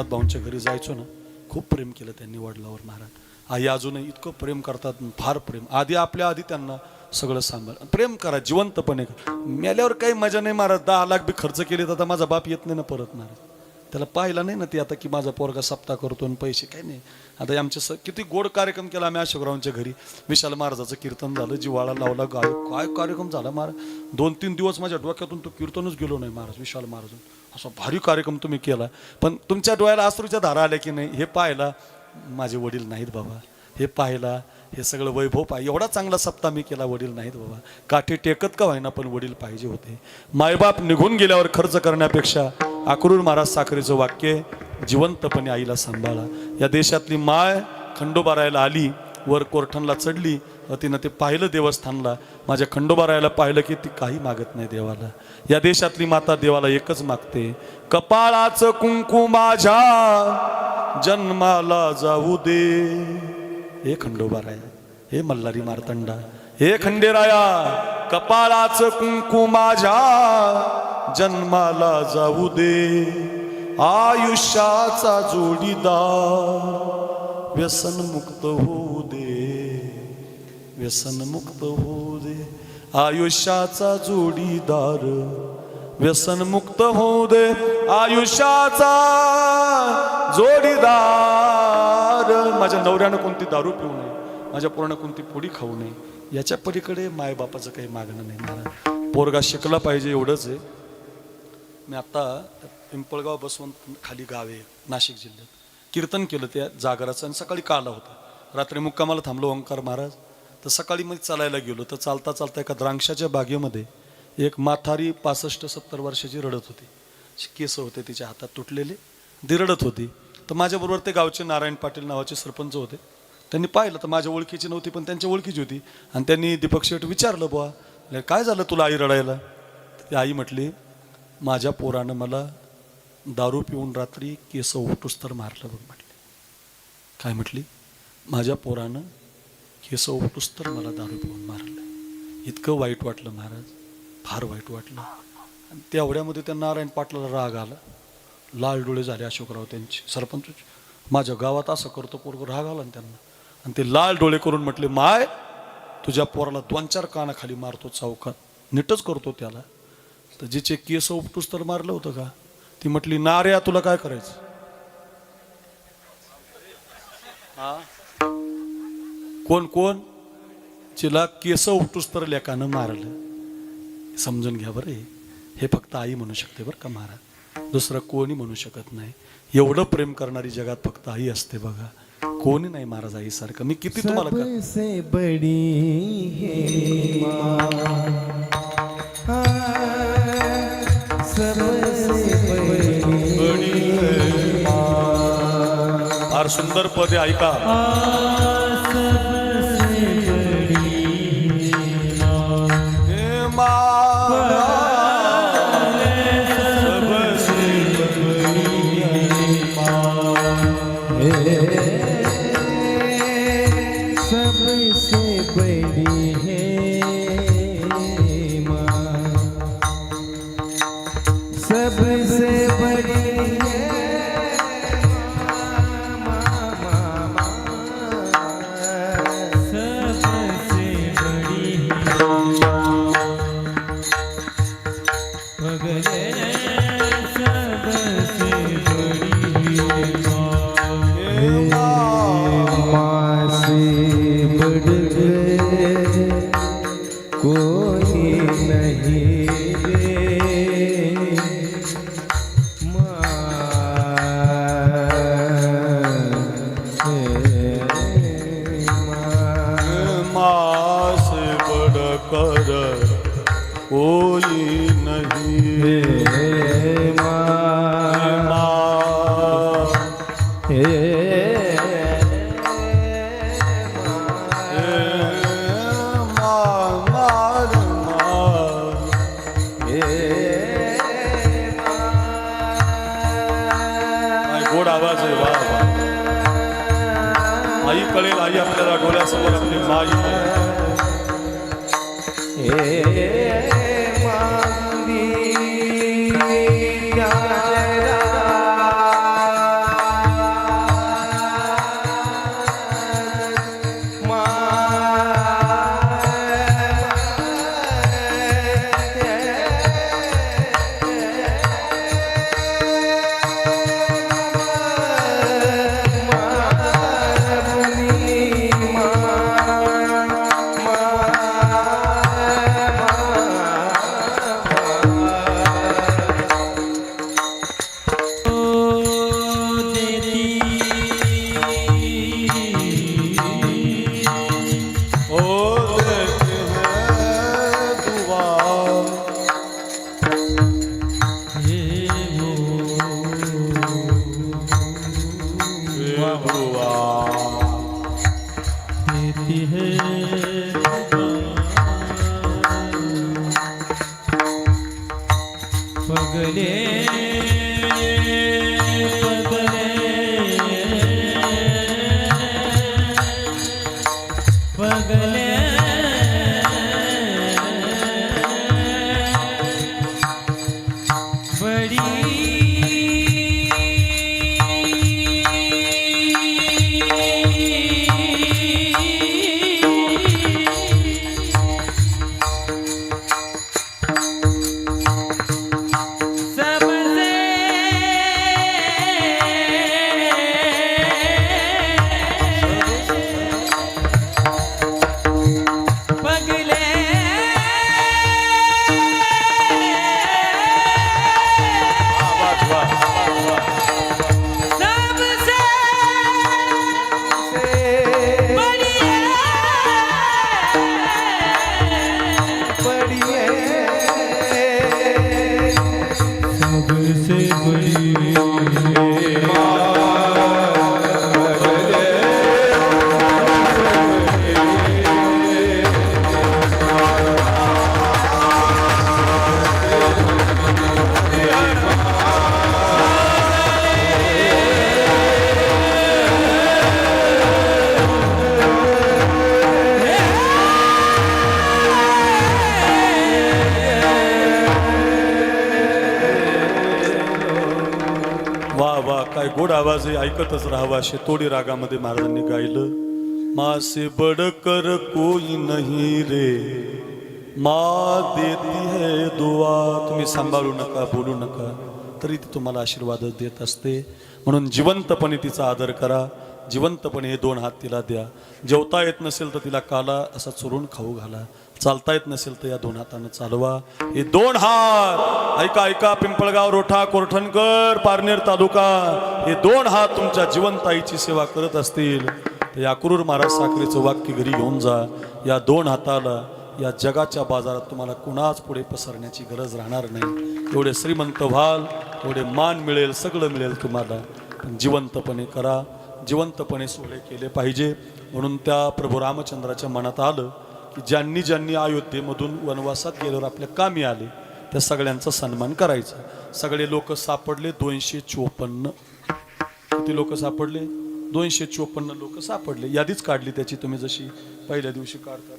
एकनाथ भाऊंच्या घरी जायचो ना खूप प्रेम केलं त्यांनी वडिलावर महाराज. आई अजूनही इतकं प्रेम करतात फार प्रेम. आधी आपल्या आधी त्यांना सगळं सांभाळ. प्रेम करा जिवंतपणे मेल्यावर काही मजा नाही महाराज. दहा लाख बी खर्च केले तर माझा बाप येत नाही ना परत महाराज. त्याला पाहिलं नाही ना ते आता की माझा पोरगा सप्ताह करतो आणि पैसे काही नाही. आता आमच्या स किती गोड कार्यक्रम केला आम्ही अशोकरावांच्या घरी. विशाल महाराजाचं कीर्तन झालं जिवाळा लावला गाय काय कार्यक्रम झाला महाराज? दोन तीन दिवस माझ्या डोक्यातून तो कीर्तनच गेलो नाही महाराज विशाल महाराज असा भारी कार्यक्रम तुम्ही केला. पण तुमच्या डोळ्याला अश्रूच्या धारा आल्या की नाही? हे पाहायला माझे वडील नाहीत बाबा. हे पाहायला हे सगळं वैभव पाहिजे एवढा चांगला सप्ताह मी केला वडील नाहीत बाबा. काठी टेकत का व्हायना पण वडील पाहिजे होते. मायबाप निघून गेल्यावर खर्च करण्यापेक्षा अक्रूर महाराज साखरेचं वाक्य जिवंतपणे आईला सांभाळा. या देशातली माय खंडोबारायला आली वर कोरठणला चढली व तिनं ते पाहिलं देवस्थानला. माझ्या खंडोबारायला पाहिलं की ती काही मागत नाही देवाला. या देशातली माता देवाला एकच मागते. कपाळाचं कुंकू माझ्या जन्माला जाऊ दे. हे खंडोबाराय हे मल्हारी मार्तंडा हे खंडेराया कपाळाचं कुंकू माझ्या जन्माला जाऊ दे. आयुष्याचा जोडीदार व्यसनमुक्त होऊ दे. व्यसनमुक्त होऊ दे. आयुष्याचा जोडीदार व्यसनमुक्त होऊ दे. आयुष्याचा जोडीदार. माझ्या नवऱ्यानं कोणती दारू पिऊ नये माझ्या पोरानं कोणती पोळी खाऊ नये याच्या पलीकडे मायबापाचं काही मागणं नाही. मला पोरगा शिकला पाहिजे एवढंच आहे. मी आता पिंपळगाव बसवंत खाली गाव आहे नाशिक जिल्ह्यात. कीर्तन केलं त्या जागराचं आणि सकाळी काला होता. रात्री मुक्कामाला थांबलो ओंकार महाराज. तर सकाळी मी चालायला गेलो. तर चालता चालता एका द्राक्षाच्या बागेमध्ये एक माथारी पासष्ट सत्तर वर्षाची रडत होती. केस होते तिच्या हातात तुटलेले. ती रडत होती. तर माझ्याबरोबर ते गावचे नारायण पाटील नावाचे सरपंच होते. त्यांनी पाहिलं तर माझ्या ओळखीची नव्हती पण त्यांच्या ओळखीची होती. आणि त्यांनी दीपक शेठ विचारलं बुवा काय झालं तुला आई रडायला? ती आई म्हटली माझ्या पोरानं मला दारू पिऊन रात्री केस उठूस तर मारलं बघ म्हटले. काय म्हटली? माझ्या पोरानं केस उठूस तर मला दारू पिऊन मारलं. इतकं वाईट वाटलं महाराज. फार वाईट वाटलं. आणि तेवढ्यामध्ये त्या नारायण पाटलाला राग आला. लाल डोळे झाले अशोकराव त्यांचे. सरपंच माझ्या गावात असं करतो पोरग राग आला ना त्यांना. आणि ते लाल डोळे करून म्हटले माय तुझ्या पोराला दोन चार कानाखाली मारतो चौकात. नीटच करतो त्याला. तर जिचे केस उपटूस तर मारलं होतं का? ती म्हटली नार्या तुला काय करायचं? हा? कोण कोण? जिला केस उपटूस तर लेकानं मारलं. समजून घ्या बरं हे. हे फक्त आई म्हणू शकते बरं का महाराज? दुसरं कोणी म्हणू शकत नाही. एवढं प्रेम करणारी जगात फक्त आई असते बघा. कोणी नाही महाराज आईसारखं. मी किती तुम्हाला बड़ी फार सुंदर पदे ऐका. बढ़कर कोई नहीं हे माँ माँ हे माँ माँ माँ काय गोड आवाज आहे वा वा. आई कळेल आई आपल्याला डोळ्यासमोर आपली माई Yeah. Yeah. सबसे बड़ी काय गोड आवाज आहे ऐकतच राहावा असे तोडी रागामध्ये महाराजांनी गायलं. मासे बडकर कोई नाही रे मा देती है दुआ. तुम्ही सांभाळू नका बोलू नका तरी ती तुम्हाला आशीर्वादच देत असते. म्हणून जिवंतपणे तिचा आदर करा. जिवंतपणे हे दोन हात तिला द्या. जेवता येत नसेल तर तिला काला असा चुरून खाऊ घाला. चालता येत नसेल तर या दोन हातानं चालवा. हे दोन हात! ऐका ऐका पिंपळगाव रोठा कोरठणकर पारनेर तालुका. हे दोन हात तुमच्या जिवंताईची सेवा करत असतील. तर या क्रूर महाराज साखरेचं वाक्य घरी घेऊन जा. या दोन हाताला या जगाच्या बाजारात तुम्हाला कुणाच पुढे पसरण्याची गरज राहणार नाही. एवढे श्रीमंत व्हाल एवढे मान मिळेल सगळं मिळेल तुम्हाला. जिवंतपणे करा. जिवंतपणे सोले केले पाहिजे. म्हणून त्या प्रभू रामचंद्राच्या मनात आलं की ज्यांनी ज्यांनी अयोध्येमधून वनवासात गेल्यावर आपल्या कामी आले त्या सगळ्यांचा सन्मान करायचा. सगळे लोक सापडले दोनशे चोपन्न. किती लोक सापडले? दोनशे चोपन्न लोक सापडले. यादीच काढली त्याची तुम्ही जशी पहिल्या दिवशी काढता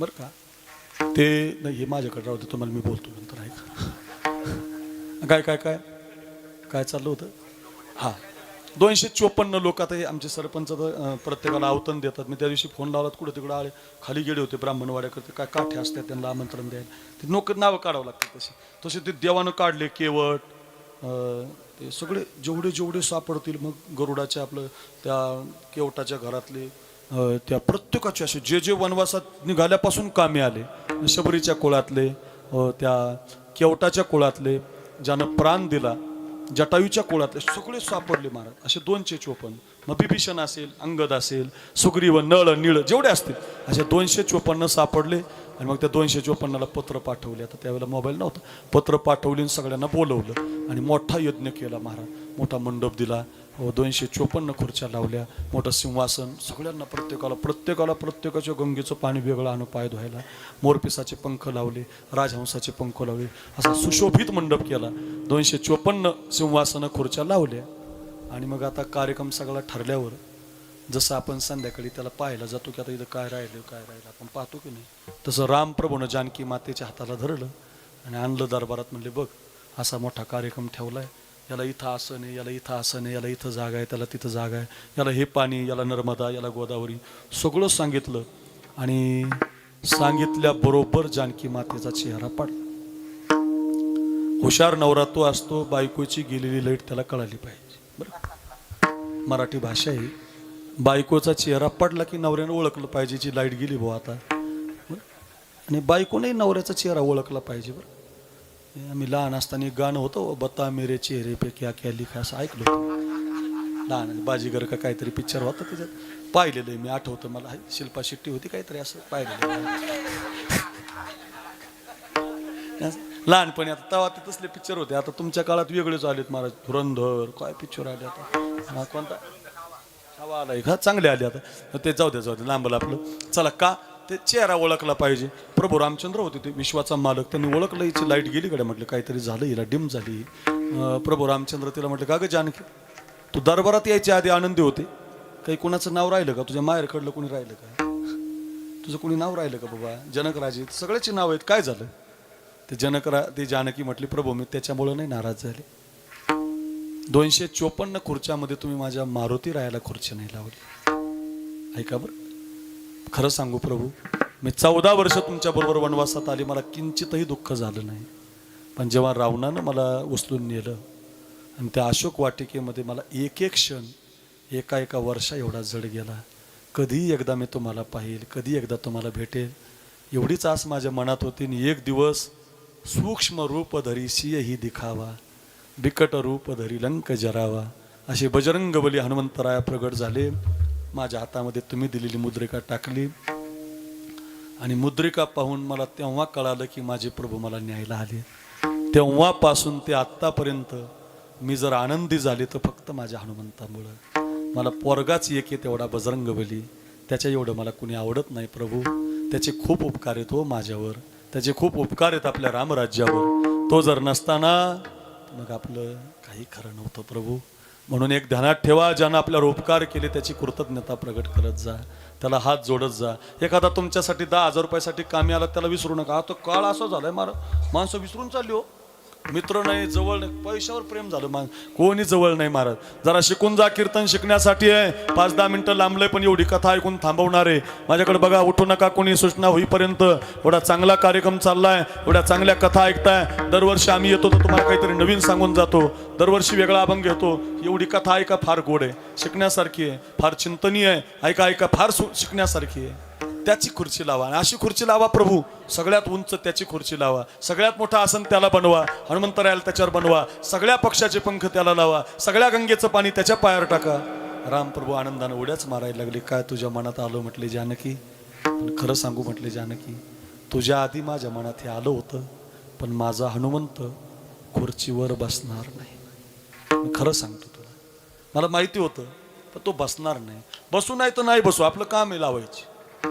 बरं का? ते नाही हे माझ्याकडे राहू दे तुम्हाला मी बोलतो नंतर ऐका. काय काय काय? काय चाललं होतं? हां. दोनशे चोपन्न लोक आता हे आमचे सरपंच तर, प्रत्येकाला आवतन देतात. मी त्या दिवशी फोन लावला कुठं तिकडं आले खाली गेले होते ब्राह्मणवाड्याकडे. काय काठे असतात त्यांना आमंत्रण द्यायला. ते नोक नावं काढावं लागतात तसे तसे ते देवानं काढले केवट ते सगळे जेवढे जेवढे सापडतील मग गरुडाच्या आपलं त्या केवटाच्या घरातले त्या प्रत्येकाचे असे जे जे वनवासात निघाल्यापासून कामे आले शबरीच्या कुळातले त्या केवटाच्या कुळातले ज्यानं प्राण दिला जटायूच्या कुळातले सगळे सापडले महाराज. असे दोनशे चोपन्न मग बिभीषण असेल अंगद असेल सुग्रीव नळ निळ जेवढे असतील असे दोनशे चोपन्न सापडले. आणि मग त्या दोनशे चोपन्नाला पत्र पाठवले. आता त्यावेळेला मोबाईल नव्हता. पत्र पाठवले आणि सगळ्यांना बोलवलं आणि मोठा यज्ञ केला महाराज. मोठा मंडप दिला. व दोनशे चोपन्न खुर्च्या लावल्या. मोठं सिंहासन. सगळ्यांना प्रत्येकाला प्रत्येकाला प्रत्येकाच्या गंगेचं पाणी वेगळं आणून पाय धुवायला. मोरपिसाचे पंख लावले. राजहंसाचे पंख लावले. असा सुशोभित मंडप केला. दोनशे चोपन्न सिंहासनं खुर्च्या लावल्या. आणि मग आता कार्यक्रम सगळा ठरल्यावर जसं आपण संध्याकाळी त्याला पाहायला जातो की आता इथं काय राहिलं काय राहिलं आपण पाहतो की नाही. तसं रामप्रभूनं जानकी मातेच्या हाताला धरलं आणि आणलं दरबारात म्हणले बघ असा मोठा कार्यक्रम ठेवला आहे याला इथं असं नाही याला इथं असं नाही याला इथं जागा आहे त्याला तिथं जागा आहे. याला हे पाणी याला नर्मदा याला गोदावरी. सगळं सांगितलं आणि सांगितल्याबरोबर जानकी मातेचा चेहरा पाडला. हुशार नवरा तो असतो बायकोची गेलेली लाइट त्याला कळाली पाहिजे. बरं मराठी भाषा ही बायकोचा चेहरा पडला की नवऱ्यानं ओळखलं पाहिजे जी लाइट गेली भाऊ आता. आणि बायकोने नवऱ्याचा चेहरा ओळखला पाहिजे बरं. आम्ही लहान असताना एक गाणं होतं "ओ बता मेरे चेहरे पे क्या क्या लिखा असं ऐकलं होतं. लहान आणि बाजीगर का काहीतरी पिक्चर होता त्याच्यात. पाहिलेलं आहे मी आठवतं मला. शिल्पा शेट्टी होती काहीतरी असं पाहिलेलं लहानपणी आता तेव्हा ते तसले पिक्चर होते. आता तुमच्या काळात वेगळेच आलेत महाराज. धुरंधर काय पिक्चर आले आता? कोणता? हवा आलाय का? चांगले आले आता. ते जाऊ दे जाऊ दे लांबलं आपलं. चला का? ते चेहरा ओळखला पाहिजे. प्रभू रामचंद्र होते ते विश्वाचा मालक. त्यांनी ओळखलं हिची लाइट गेली कडे म्हटलं काहीतरी झालं हिला डिम झाली. प्रभू रामचंद्र तिला म्हटलं का ग जानकी? तू दरबारात यायच्या आधी आनंदी होते? काही कुणाचं नाव राहिलं का? तुझ्या माहेरकडलं कोणी राहिलं का? तुझं कोणी नाव राहिलं का बाबा? जनकराजे सगळ्याची नाव आहेत. काय झालं? ते जनकरा ते जानकी म्हटली प्रभू मी त्याच्यामुळं नाही नाराज झाले. दोनशे चोपन्न खुर्च्यामध्ये तुम्ही माझ्या मारुती रायाला खुर्ची नाही लावली. ऐका बरं. खरं सांगू प्रभू मी चौदा वर्ष तुमच्या बरोबर वनवासात आली. मला किंचितही दुःख झालं नाही. पण जेव्हा रावणानं मला उचलून नेलं आणि त्या अशोक वाटिकेमध्ये मला एक एक क्षण एका एका वर्षा एवढा जड गेला. कधी एकदा मी तुम्हाला पाहिल कधी एकदा तुम्हाला भेटेल. एवढीच आस माझ्या मनात होती आणि एक दिवस सूक्ष्म रूप धरी ही दिखावा. बिकट रूप धरी लंक जरावा. असे बजरंग बली हनुमंतराया प्रगट झाले. माझ्या हातामध्ये तुम्ही दिलेली मुद्रिका टाकली. आणि मुद्रिका पाहून मला तेव्हा कळालं की माझे प्रभू मला न्यायला आले. तेव्हापासून ते आत्तापर्यंत मी जर आनंदी झाले तर फक्त माझ्या हनुमंतामुळं. मला पोरगाच एक आहे तेवढा बजरंग बली त्याच्या एवढं मला कुणी आवडत नाही प्रभू. त्याचे खूप उपकार आहेत हो माझ्यावर. त्याचे खूप उपकार आहेत आपल्या रामराज्यावर. तो जर नसताना मग आपलं काही खरं नव्हतं प्रभू. म्हणून एक ध्यानात ठेवा ज्यानं आपल्यावर उपकार केले त्याची कृतज्ञता प्रगट करत जा. त्याला हात जोडत जा. एखादा तुमच्यासाठी दहा हजार रुपयासाठी कामी आला त्याला विसरू नका. आता काळ असा झालाय मार माणसं विसरून चालली हो. मित्र नाही जवळ नाही. पैशावर प्रेम झालं. मान कोणी जवळ नाही महाराज जरा शिकून जा कीर्तन शिकण्यासाठी आहे. पाच दहा मिनिटं लांबलंय पण एवढी कथा ऐकून थांबवणार आहे. माझ्याकडे बघा उठू नका कोणी सूचना होईपर्यंत. एवढा चांगला कार्यक्रम चाललाय. एवढ्या चांगल्या कथा ऐकताय. दरवर्षी आम्ही येतो तर तुम्हाला काहीतरी नवीन सांगून जातो. दरवर्षी वेगळा अभंग घेतो एवढी कथा ऐका फार गोड आहे. शिकण्यासारखी आहे. फार चिंतनीय आहे. ऐका ऐका फार सु- शिकण्यासारखी आहे. त्याची खुर्ची लावा. आणि अशी खुर्ची लावा प्रभू. सगळ्यात उंच त्याची खुर्ची लावा. सगळ्यात मोठा आसन त्याला बनवा. हनुमंतरायाला त्याच्यावर बनवा. सगळ्या पक्षाचे पंख त्याला लावा. सगळ्या गंगेचं पाणी त्याच्या पायावर टाका. राम प्रभू आनंदानं उड्याच मारायला लागले. काय तुझ्या मनात आलो म्हटले जानकी? खरं सांगू म्हटले जानकी तुझ्या आधी माझ्या मनात हे आलं होतं पण माझा हनुमंत खुर्चीवर बसणार नाही. खरं सांगतो तुला. मला माहिती होतं पण तो बसणार नाही. बसू नाही तर नाही बसू. आपलं काम आहे लावायची.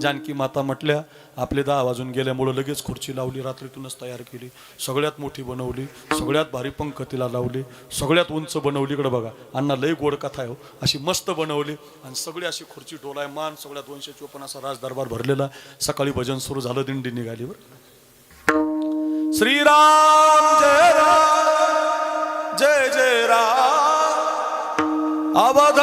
जानकी माता म्हटल्या आपले दहा वाजून गेल्यामुळं लगेच खुर्ची लावली रात्रीतूनच तयार केली. सगळ्यात मोठी बनवली सगळ्यात भारी पंख तिला लावली सगळ्यात उंच बनवली. इकडे बघा अण्णा लय गोड कथा आहे हो. अशी मस्त बनवली आणि सगळी अशी खुर्ची डोलाय मान सगळ्या दोनशे चोपन्न असा राजदरबार भरलेला. सकाळी भजन सुरू झालं दिंडी निघाली बरं. श्रीराम जय राम जय जय राम. अवध